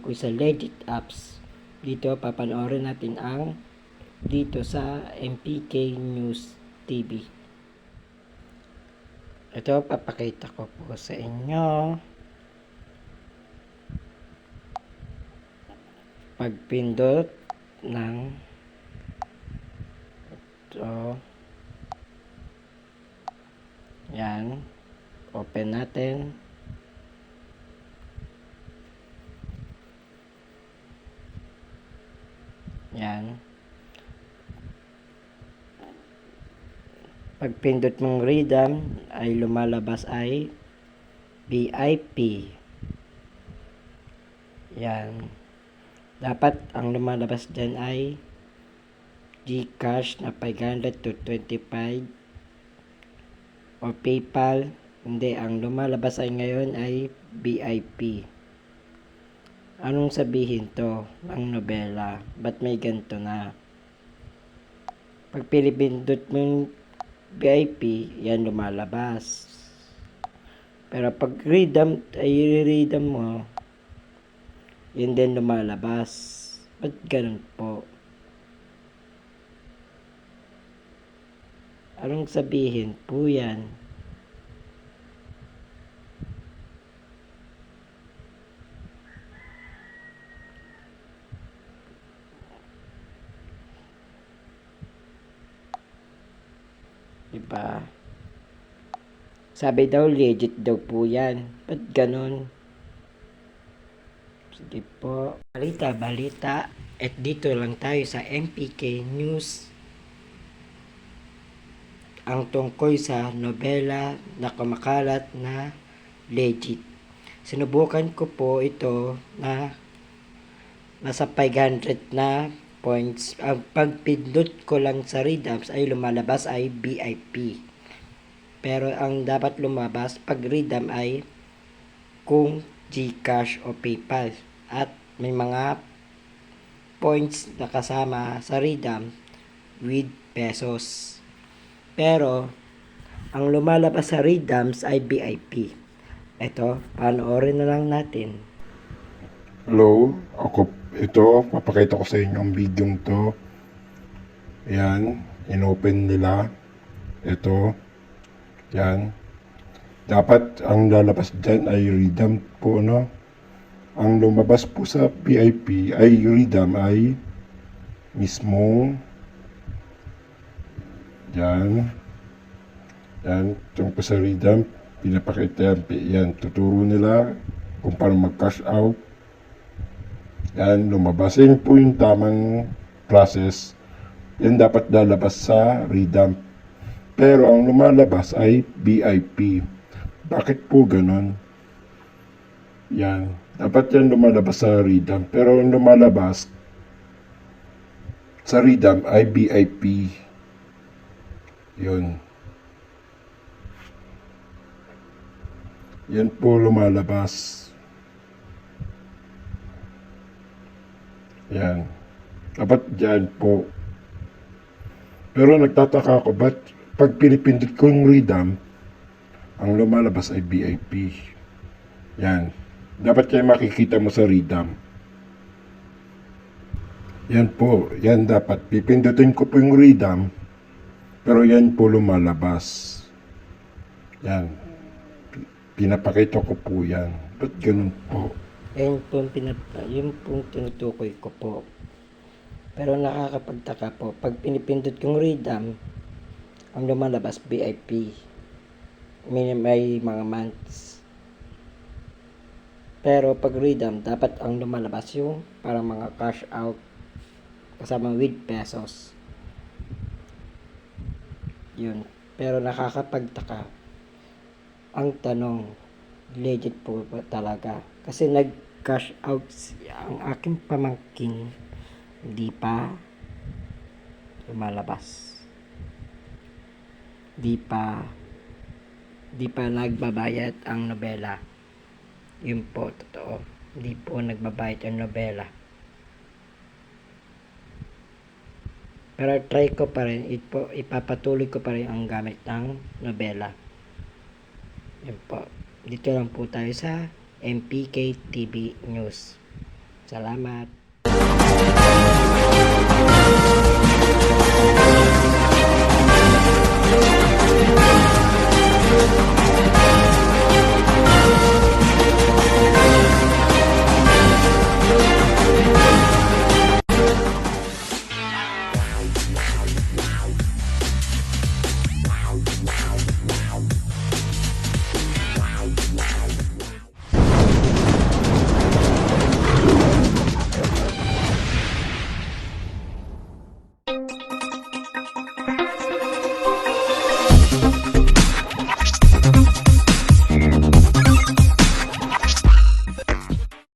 ko sa Legit Apps. Dito, papanoorin natin ang dito sa MPK News TV. Ito, papakita ko po sa inyo. Pagpindot ng ito. Yan. Open natin. Yan. Pag pindot mong redeem ay lumalabas ay VIP. Yan. Dapat ang lumalabas dyan ay Gcash na 500 to 25 o PayPal. Hindi, ang lumalabas ay ngayon ay VIP. Anong sabihin to ng nobela? Ba't may ganito na? Pag pinipindot mo yung VIP, yan lumalabas. Pero pag redeem, ay redeem mo, yun din lumalabas. Ba't ganun po? Anong sabihin po yan? Diba? Sabi daw, legit daw po yan. Ba't ganun? Sige po. Balita, balita. At dito lang tayo sa MPK News. Ang tungkol sa nobela na kumakalat na legit. Sinubukan ko po ito na nasa 500 na points. Ang pagpindot ko lang sa readouts ay lumalabas ay VIP. Pero ang dapat lumabas pag redeem ay kung Gcash o PayPal. At may mga points na kasama sa redeem with pesos. Pero ang lumalabas sa redeems ay VIP. Ito, panoorin na lang natin. Hello, ako ito, papakita ko sa inyo ang video to. Yan, inopen nila. Ito, yan. Dapat ang lalabas dyan ay redeem po, no? Ang lumabas po sa VIP ay redeem ay mismo yan. Yan, tungkol sa redeem, pinapakita yan, yan, tuturo nila kung paano mag-cash out. Yan, lumabas. Yan po yung tamang process. Yan dapat lalabas sa redump. Pero ang lumalabas ay BIP. Bakit po ganon? Yan. Dapat yan lumalabas sa redump. Pero ang lumalabas sa redump ay BIP. Yun. Yan po lumalabas. Yan. Dapat dyan po. Pero nagtataka ako, ba't pag pinipindot ko yung redeem, ang lumalabas ay VIP. Yan. Dapat yan makikita mo sa redeem. Yan po. Yan dapat. Pipindutin ko po yung redeem, pero yan po lumalabas. Yan. Pinapakita ko po yan. Ba't ganun po? Ayun po pinap- yun po tinutukoy ko po. Pero nakakapagtaka po, pag pinipindot kong redeem, ang lumalabas VIP. May, may mga months. Pero pag redeem, dapat ang lumalabas yung parang mga cash out kasama with pesos. Yun. Pero nakakapagtaka. Ang tanong, legit po ba talaga? Kasi nag-cash out ang aking pamangkin, hindi pa lumalabas. Di pa di pa nagbabayad ang nobela. Yun po, totoo. Hindi po nagbabayad ang nobela. Pero try ko pa rin, ipo, ipapatuloy ko pa rin ang gamit ng nobela. Yun po. Dito lang po tayo sa MPK TV News. Salamat!